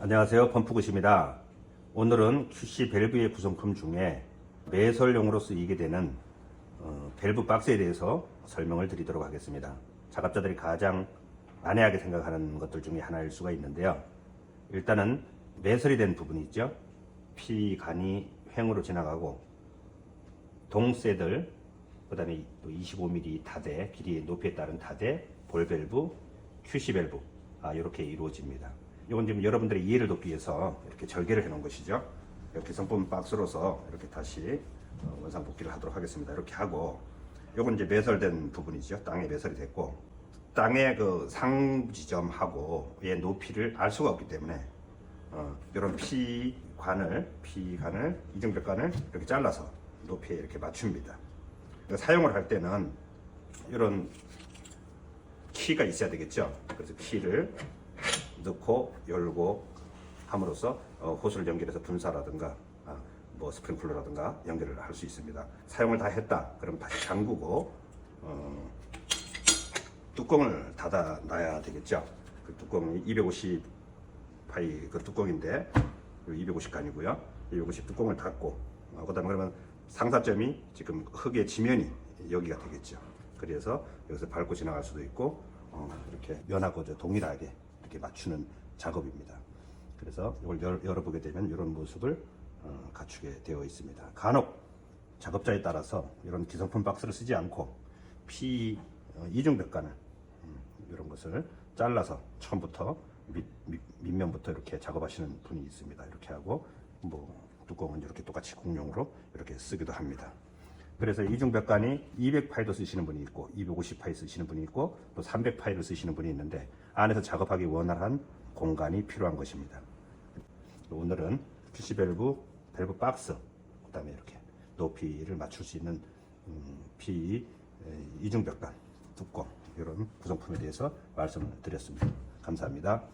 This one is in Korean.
안녕하세요. 펌프굿입니다. 오늘은 QC 밸브의 구성품 중에 매설용으로 쓰이게 되는 어, 밸브 박스에 대해서 설명을 드리도록 하겠습니다. 작업자들이 가장 난해하게 생각하는 것들 중에 하나일 수가 있는데요. 일단은 매설이 된 부분이 있죠. 피간이 횡으로 지나가고 동쇠들 그 다음에 또 25mm 다대 길이의 높이에 따른 다대 볼밸브 QC 밸브 아, 이렇게 이루어집니다. 이건 지금 여러분들의 이해를 돕기 위해서 이렇게 절개를 해놓은 것이죠. 이렇게 성품 박스로서 이렇게 다시 어, 원상 복귀를 하도록 하겠습니다. 이렇게 하고 이건 이제 매설된 부분이죠. 땅에 매설이 됐고 땅의 그 상지점하고 얘 높이를 알 수가 없기 때문에 어, 이런 피관을 피관을 이중벽관을 이렇게 잘라서 높이에 이렇게 맞춥니다. 그러니까 사용을 할 때는 이런 키가 있어야 되겠죠. 그래서 키를 넣고 열고 함으로써 어, 호스를 연결해서 분사라든가 아, 뭐 스프링클러라든가 연결을 할 수 있습니다. 사용을 다 했다. 그럼 다시 잠그고 어, 뚜껑을 닫아 놔야 되겠죠. 그 뚜껑이 250 파이 그 뚜껑인데 250간이고요. 250 뚜껑을 닫고 어, 그다음에 그러면 상사점이 지금 흙의 지면이 여기가 되겠죠. 그래서 여기서 밟고 지나갈 수도 있고 어, 이렇게 면하고 저 동일하게 이렇게 맞추는 작업입니다. 그래서 이걸 열, 열어보게 되면 이런 모습을 어, 갖추게 되어 있습니다. 간혹 작업자에 따라서 이런 기성품 박스를 쓰지 않고 피 어, 이중벽간을 음, 이런 것을 잘라서 처음부터 밑, 밑, 밑면부터 이렇게 작업하시는 분이 있습니다. 이렇게 하고 뭐 뚜껑은 이렇게 똑같이 공용으로 이렇게 쓰기도 합니다. 그래서 이중벽간이 200파이도 쓰시는 분이 있고 250파이 쓰시는 분이 있고 또 300파이를 쓰시는 분이 있는데 안에서 작업하기 원활한 공간이 필요한 것입니다. 오늘은 PC 밸브, 밸브 박스, 그 다음에 이렇게 높이를 맞출 수 있는 음, P 에, 이중벽간 뚜껑 이런 구성품에 대해서 말씀을 드렸습니다. 감사합니다.